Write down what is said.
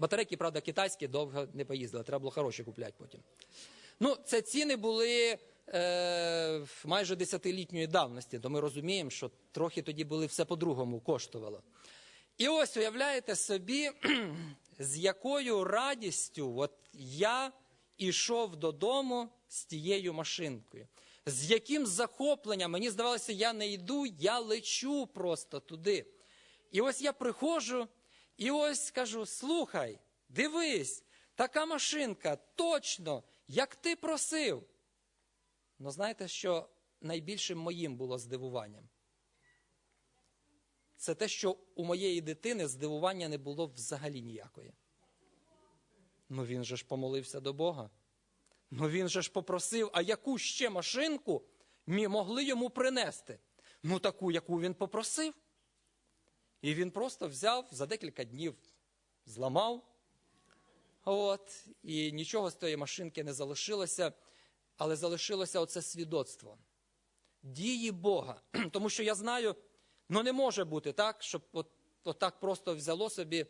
Батарейки, правда, китайські, довго не поїздили, треба було хороші купляти потім. Ну, це ціни були е, майже десятилітньої давності, то ми розуміємо, що трохи тоді були все по-другому коштувало. І ось уявляєте собі, з якою радістю от я ішов додому з тією машинкою. З яким захопленням, мені здавалося, я не йду, я лечу просто туди. І ось я приходжу, і ось кажу: слухай, дивись, така машинка, точно, як ти просив. Ну, знаєте, що найбільшим моїм було здивуванням? Це те, що у моєї дитини здивування не було взагалі ніякої. Ну він же ж помолився до Бога. Ну він же ж попросив, а яку ще машинку могли йому принести? Ну, таку, яку він попросив. І він просто взяв за декілька днів, зламав. От, і нічого з тої машинки не залишилося, але залишилося оце свідоцтво. Дії Бога. Тому що я знаю, ну не може бути так, щоб от, от так просто взяло собі